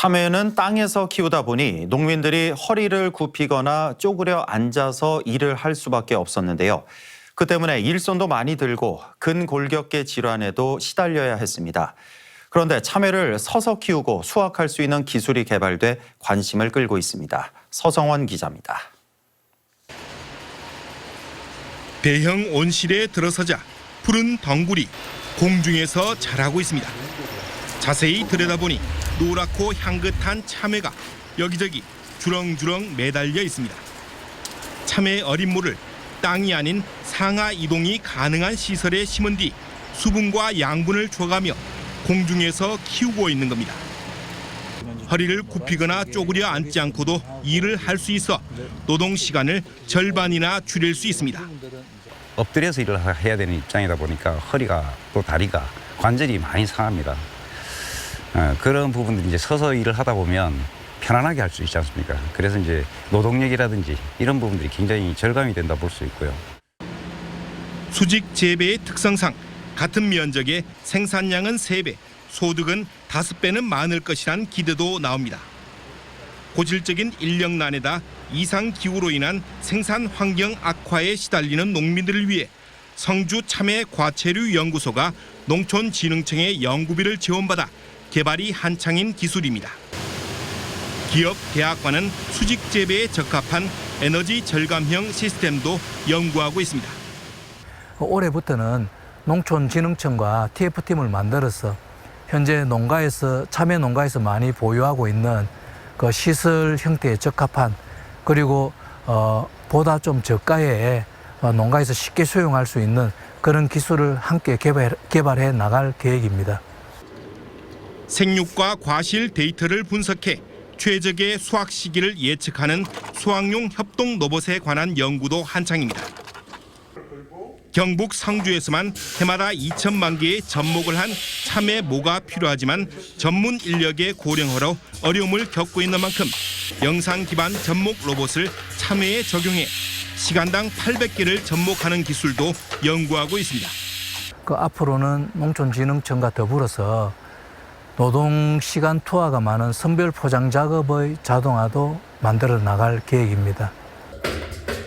참외는 땅에서 키우다 보니 농민들이 허리를 굽히거나 쪼그려 앉아서 일을 할 수밖에 없었는데요. 그 때문에 일손도 많이 들고 근골격계 질환에도 시달려야 했습니다. 그런데 참외를 서서 키우고 수확할 수 있는 기술이 개발돼 관심을 끌고 있습니다. 서성원 기자입니다. 대형 온실에 들어서자 푸른 덩굴이 공중에서 자라고 있습니다. 자세히 들여다보니 노랗고 향긋한 참외가 여기저기 주렁주렁 매달려 있습니다. 참외 어린 모를 땅이 아닌 상하 이동이 가능한 시설에 심은 뒤 수분과 양분을 줘가며 공중에서 키우고 있는 겁니다. 허리를 굽히거나 쪼그려 앉지 않고도 일을 할 수 있어 노동 시간을 절반이나 줄일 수 있습니다. 엎드려서 일을 하- 해야 되는 입장이다 보니까 허리가 또 다리가 관절이 많이 상합니다. 어, 그런 부분들이 이제 서서 일을 하다 보면 편안하게 할 수 있지 않습니까? 그래서 이제 노동력이라든지 이런 부분들이 굉장히 절감이 된다 볼 수 있고요. 수직 재배의 특성상 같은 면적의 생산량은 3배, 소득은 5배는 많을 것이란 기대도 나옵니다. 고질적인 인력난에다 이상 기후로 인한 생산 환경 악화에 시달리는 농민들을 위해 성주 참외 과체류 연구소가 농촌진흥청의 연구비를 지원받아 개발이 한창인 기술입니다. 기업 대학과는 수직 재배에 적합한 에너지 절감형 시스템도 연구하고 있습니다. 올해부터는 농촌진흥청과 TF팀을 만들어서 현재 농가에서 참외 농가에서 많이 보유하고 있는 그 시설 형태에 적합한 그리고 어, 보다 좀 저가에 어, 농가에서 쉽게 수용할 수 있는 그런 기술을 함께 개발, 개발해 나갈 계획입니다. 생육과 과실 데이터를 분석해 최적의 수확 시기를 예측하는 수확용 협동 로봇에 관한 연구도 한창입니다. 경북 성주에서만 해마다 2천만 개의 접목을 한 참외 모가 필요하지만 전문 인력의 고령화로 어려움을 겪고 있는 만큼 영상 기반 접목 로봇을 참외에 적용해 시간당 800개를 접목하는 기술도 연구하고 있습니다. 그 앞으로는 농촌진흥청과 더불어서 노동 시간 투하가 많은 선별 포장 작업의 자동화도 만들어 나갈 계획입니다.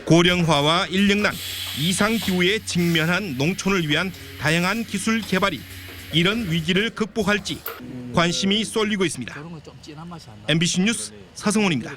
고령화와 인력난, 이상 기후에 직면한 농촌을 위한 다양한 기술 개발이 이런 위기를 극복할지 관심이 쏠리고 있습니다. MBC 뉴스 서성훈입니다.